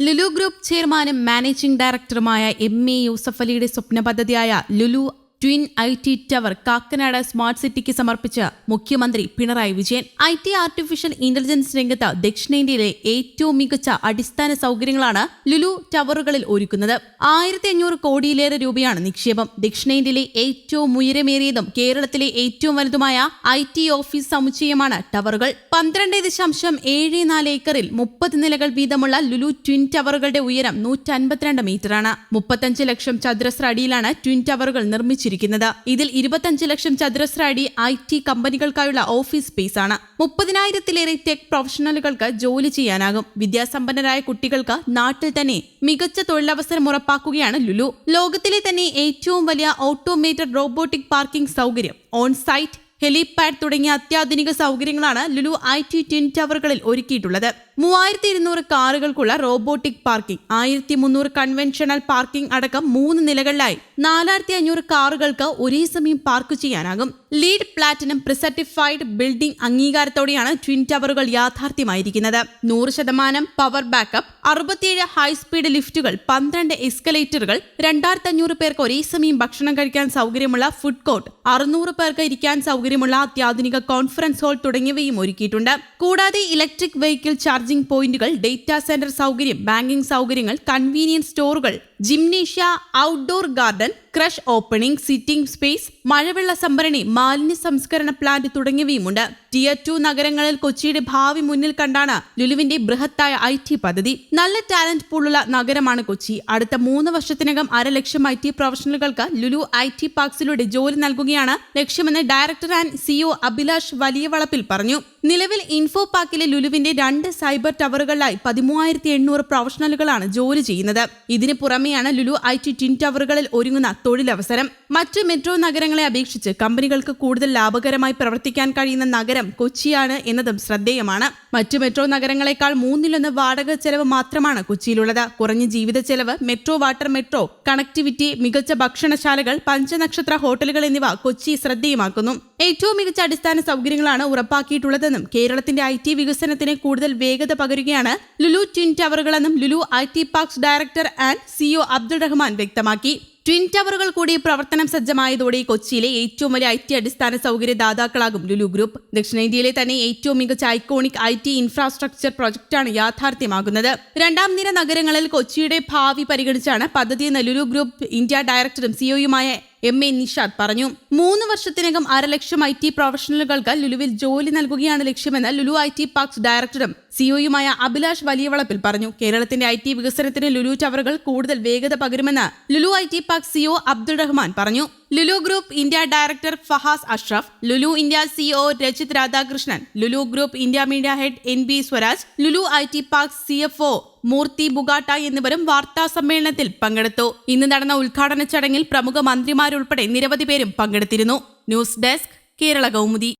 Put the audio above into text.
Lulu group ചെയർമാനും managing ഡയറക്ടറുമായ M A Yusuf അലിയുടെ സ്വപ്ന പദ്ധതിയായ Lulu twin I T tower Kakkanad smart സിറ്റിക്ക് സമർപ്പിച്ച് മുഖ്യമന്ത്രി Pinarayi Vijayan. I T artificial intelligence രംഗത്ത് ദക്ഷിണേന്ത്യയിലെ ഏറ്റവും മികച്ച അടിസ്ഥാന സൗകര്യങ്ങളാണ് ലുലു ടവറുകളിൽ ഒരുക്കുന്നത്. ആയിരത്തി അഞ്ഞൂറ് കോടിയിലേറെ രൂപയാണ് നിക്ഷേപം. ദക്ഷിണേന്ത്യയിലെ ഏറ്റവും ഉയരമേറിയതും കേരളത്തിലെ ഏറ്റവും വലുതുമായ ഐ ടി ഓഫീസ് സമുച്ചയമാണ് ടവറുകൾ. പന്ത്രണ്ട് ദശാംശം ഏഴ് നാല് ഏക്കറിൽ മുപ്പത് നിലകൾ വീതമുള്ള ലുലു ട്വിൻ ടവറുകളുടെ ഉയരം നൂറ്റി അൻപത്തിരണ്ട് മീറ്ററാണ്. മുപ്പത്തഞ്ച് ലക്ഷം ചതുരശ്ര അടിയിലാണ് ട്വിൻ ടവറുകൾ നിർമ്മിച്ചിരിക്കുന്നത് ഇതിൽ ഇരുപത്തഞ്ച് ലക്ഷം ചതുരശ്ര അടി ഐ ടി കമ്പനികൾക്കായുള്ള ഓഫീസ് സ്പേസ് ആണ് മുപ്പതിനായിരത്തിലേറെ ടെക് പ്രൊഫഷണലുകൾക്ക് ജോലി ചെയ്യാനാകും. വിദ്യാസമ്പന്നരായ കുട്ടികൾക്ക് നാട്ടിൽ തന്നെ മികച്ച തൊഴിലവസരം ഉറപ്പാക്കുകയാണ് ലുലു. ലോകത്തിലെ തന്നെ ഏറ്റവും വലിയ ഓട്ടോമേറ്റഡ് റോബോട്ടിക് പാർക്കിംഗ് സൗകര്യം ഓൺ സൈറ്റ് ഹെലിപാഡ് തുടങ്ങിയ അത്യാധുനിക സൗകര്യങ്ങളാണ് ലുലു ഐ ടി ട്വിൻ ടവറുകളിൽ ഒരുക്കിയിട്ടുള്ളത്. മൂവായിരത്തി ഇരുന്നൂറ് കാറുകൾക്കുള്ള റോബോട്ടിക് പാർക്കിംഗ് ആയിരത്തി മുന്നൂറ് കൺവെൻഷണൽ പാർക്കിംഗ് അടക്കം മൂന്ന് നിലകളിലായി നാലായിരത്തി അഞ്ഞൂറ് കാറുകൾക്ക് ഒരേ സമയം പാർക്ക് ചെയ്യാനാകും. ലീഡ് പ്ലാറ്റിനം പ്രിസർട്ടിഫൈഡ് ബിൽഡിംഗ് അംഗീകാരത്തോടെയാണ് ട്വിൻ ടവറുകൾ യാഥാർത്ഥ്യമായിരിക്കുന്നത്. നൂറ് ശതമാനം പവർ ബാക്കപ്പ് അറുപത്തിയേഴ് ഹൈസ്പീഡ് ലിഫ്റ്റുകൾ പന്ത്രണ്ട് എസ്കലേറ്ററുകൾ രണ്ടായിരത്തി അഞ്ഞൂറ് പേർക്ക് ഒരേ സമയം ഭക്ഷണം കഴിക്കാൻ സൗകര്യമുള്ള ഫുഡ് കോർട്ട് അറുന്നൂറ് പേർക്ക് ഇരിക്കാൻ സൗകര്യമുള്ള അത്യാധുനിക കോൺഫറൻസ് ഹാൾ തുടങ്ങിയവയും ഒരുക്കിയിട്ടുണ്ട്. കൂടാതെ ഇലക്ട്രിക് വെഹിക്കിൾ ചാർജിംഗ് പോയിന്റുകൾ ഡേറ്റാ സെന്റർ സൗകര്യം ബാങ്കിംഗ് സൗകര്യങ്ങൾ കൺവീനിയൻസ് സ്റ്റോറുകൾ gymnasium outdoor garden creche opening sitting space മഴവെള്ള സംഭരണി മാലിന്യ സംസ്കരണ പ്ലാന്റ് തുടങ്ങിയവയുമുണ്ട്. ടിയർ ടു നഗരങ്ങളിൽ കൊച്ചിയുടെ ഭാവി മുന്നിൽ കണ്ടാണ് ലുലുവിന്റെ ബൃഹത്തായ ഐ ടി പദ്ധതി. നല്ല ടാലന്റ് പൂളുള്ള നഗരമാണ് കൊച്ചി. അടുത്ത മൂന്ന് വർഷത്തിനകം അരലക്ഷം ഐ ടി പ്രൊഫഷണലുകൾക്ക് ലുലു ഐ ടി പാർക്സിലൂടെ ജോലി നൽകുകയാണ് ലക്ഷ്യമെന്ന് ഡയറക്ടർ ആൻഡ് സിഇഒ അഭിലാഷ് വലിയ വളപ്പിൽ പറഞ്ഞു. നിലവിൽ ഇൻഫോ പാക്കിലെ ലുലുവിന്റെ രണ്ട് സൈബർ ടവറുകളിലായി പതിമൂവായിരത്തി എണ്ണൂറ് പ്രൊഫഷണലുകളാണ് ജോലി ചെയ്യുന്നത്. ഇതിന് പുറമെയാണ് ലുലു ഐ ടി ടിൻ ടവറുകളിൽ ഒരുങ്ങുന്ന തൊഴിലവസരം. മറ്റ് മെട്രോ നഗരങ്ങളെ അപേക്ഷിച്ച് കമ്പനികൾക്ക് കൂടുതൽ ലാഭകരമായി പ്രവർത്തിക്കാൻ കഴിയുന്ന നഗരം കൊച്ചിയാണ് എന്നതും ശ്രദ്ധേയമാണ്. മറ്റ് മെട്രോ നഗരങ്ങളെക്കാൾ മൂന്നിലൊന്ന് വാടക ചെലവ് മാത്രമാണ് കൊച്ചിയിലുള്ളത്. കുറഞ്ഞ ജീവിത ചെലവ് മെട്രോ വാട്ടർ മെട്രോ കണക്ടിവിറ്റി മികച്ച ഭക്ഷണശാലകൾ പഞ്ചനക്ഷത്ര ഹോട്ടലുകൾ എന്നിവ കൊച്ചി ശ്രദ്ധേയമാക്കുന്നു. ഏറ്റവും മികച്ച അടിസ്ഥാന സൗകര്യങ്ങളാണ് ഉറപ്പാക്കിയിട്ടുള്ളതെന്നും കേരളത്തിന്റെ ഐ ടി വികസനത്തിന് കൂടുതൽ വേഗത പകരുകയാണ് Lulu twin ടവറുകളെന്നും Lulu I T parks director and CEO Abdul Rahman വ്യക്തമാക്കി. ട്വിൻ ടവറുകൾ കൂടി പ്രവർത്തനം സജ്ജമായതോടെ കൊച്ചിയിലെ ഏറ്റവും വലിയ ഐ ടി അടിസ്ഥാന സൗകര്യ ദാതാക്കളാകും ലുലു ഗ്രൂപ്പ്. ദക്ഷിണേന്ത്യയിലെ തന്നെ ഏറ്റവും മികച്ച ഐക്കോണിക് ഐ ടി ഇൻഫ്രാസ്ട്രക്ചർ പ്രൊജക്ടാണ് യാഥാർത്ഥ്യമാകുന്നത്. രണ്ടാം നിര നഗരങ്ങളിൽ കൊച്ചിയുടെ ഭാവി പരിഗണിച്ചാണ് പദ്ധതിയെന്ന് ലുലു ഗ്രൂപ്പ് ഇന്ത്യ ഡയറക്ടറും സിഒയുമായ എം എ നിഷാദ് പറഞ്ഞു മൂന്ന് വർഷത്തിനകം അരലക്ഷം ഐ ടി പ്രൊഫഷണലുകൾക്ക് ലുലുവിൽ ജോലി നൽകുകയാണ് ലക്ഷ്യമെന്ന് ലുലു ഐ ടി പാർക്സ് ഡയറക്ടറും സിഒയുമായ അഭിലാഷ് വലിയവളപ്പിൽ പറഞ്ഞു. കേരളത്തിന്റെ ഐ ടി വികസനത്തിന് ലുലു ടവറുകൾ കൂടുതൽ വേഗത പകരുമെന്ന് Lulu I T park CEO Abdul Rahman പറഞ്ഞു. Lulu group India director Fahaz Ashraf Lulu India CEO Rajith Radhakrishnan Lulu group India media head N B Swaraj Lulu I T park C F O Moorthy Bugatta എന്നിവരും വാർത്താ സമ്മേളനത്തിൽ പങ്കെടുത്തു. ഇന്ന് നടന്ന ഉദ്ഘാടന ചടങ്ങിൽ പ്രമുഖ മന്ത്രിമാരുൾപ്പെടെ നിരവധി പേരും പങ്കെടുത്തിരുന്നു. News desk Kerala Kaumudi.